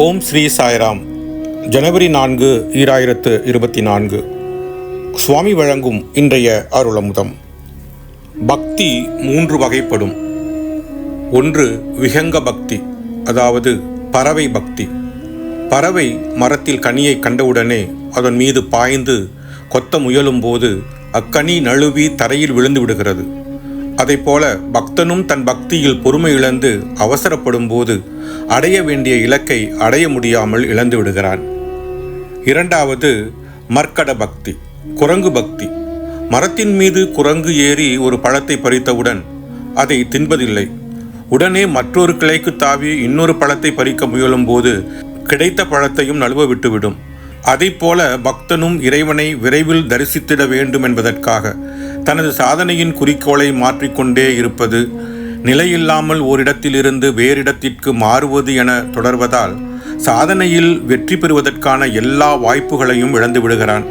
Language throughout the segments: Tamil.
ஓம் ஸ்ரீ சாய்ராம். ஜனவரி நான்கு ஈராயிரத்து இருபத்தி நான்கு. சுவாமி வழங்கும் இன்றைய அருளமுதம். பக்தி மூன்று வகைப்படும். ஒன்று விஹங்க பக்தி அதாவது பறவை பக்தி. பறவை மரத்தில் கனியை கண்டவுடனே அதன் மீது பாய்ந்து கொத்த முயலும்போது அக்கனி நழுவி தரையில் விழுந்து விடுகிறது. அதைப்போல பக்தனும் தன் பக்தியில் பொறுமை இழந்து அவசரப்படும் போது அடைய வேண்டிய இலக்கை அடைய முடியாமல் இழந்து விடுகிறான். இரண்டாவது மர்க்கட பக்தி குரங்கு பக்தி. மரத்தின் மீது குரங்கு ஏறி ஒரு பழத்தை பறித்தவுடன் அதை தின்பதில்லை. உடனே மற்றொரு கிளைக்கு தாவி இன்னொரு பழத்தை பறிக்க முயலும் போது கிடைத்த பழத்தையும் நழுவ விட்டுவிடும். அதைப்போல பக்தனும் இறைவனை விரைவில் தரிசித்திட வேண்டும் என்பதற்காக தனது சாதனையின் குறிக்கோளை மாற்றிக்கொண்டே இருப்பது நிலையில்லாமல் ஓரிடத்திலிருந்து வேறிடத்திற்கு மாறுவது என தொடர்வதால் சாதனையில் வெற்றி பெறுவதற்கான எல்லா வாய்ப்புகளையும் இழந்து விடுகிறான்.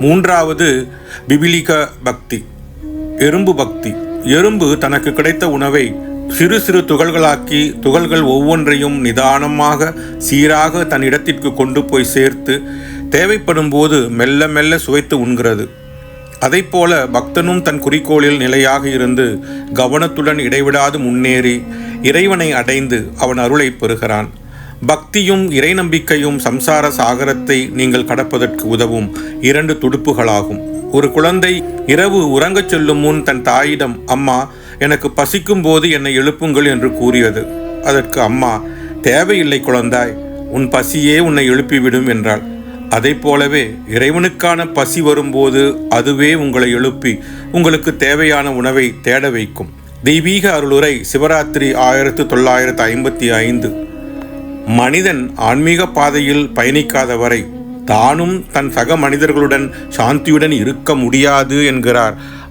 மூன்றாவது பிபிலிக பக்தி. எறும்பு பக்தி. எறும்பு தனக்கு கிடைத்த உணவை சிறு சிறு துகள்களாக்கி துகள்கள் ஒவ்வொன்றையும் நிதானமாக சீராக தன் இடத்திற்கு கொண்டு போய் சேர்த்து தேவைப்படும் போது மெல்ல மெல்ல சுவைத்து உண்கிறது. அதைப்போல பக்தனும் தன் குறிக்கோளில் நிலையாக இருந்து கவனத்துடன் இடைவிடாது முன்னேறி இறைவனை அடைந்து அவன் அருளை பெறுகிறான். பக்தியும் இறை நம்பிக்கையும் சம்சார சாகரத்தை நீங்கள் கடப்பதற்கு உதவும் இரண்டு துடுப்புகளாகும். ஒரு குழந்தை இரவு உறங்கச் செல்லும் முன் தன் தாயிடம் அம்மா எனக்கு பசிக்கும் போது என்னை எழுப்புங்கள் என்று கூறியது. அதற்கு அம்மா தேவையில்லை குழந்தாய் உன் பசியே உன்னை எழுப்பிவிடும் என்றாள். அதைப் போலவே இறைவனுக்கான பசி வரும்போது அதுவே உங்களை எழுப்பி உங்களுக்கு தேவையான உணவை தேட வைக்கும். தெய்வீக அருளுரை சிவராத்திரி ஆயிரத்து தொள்ளாயிரத்து ஐம்பத்தி ஐந்து. மனிதன் ஆன்மீக பாதையில் பயணிக்காத வரை தானும் தன் சக மனிதர்களுடன் சாந்தியுடன் இருக்க முடியாது என்கிறார்.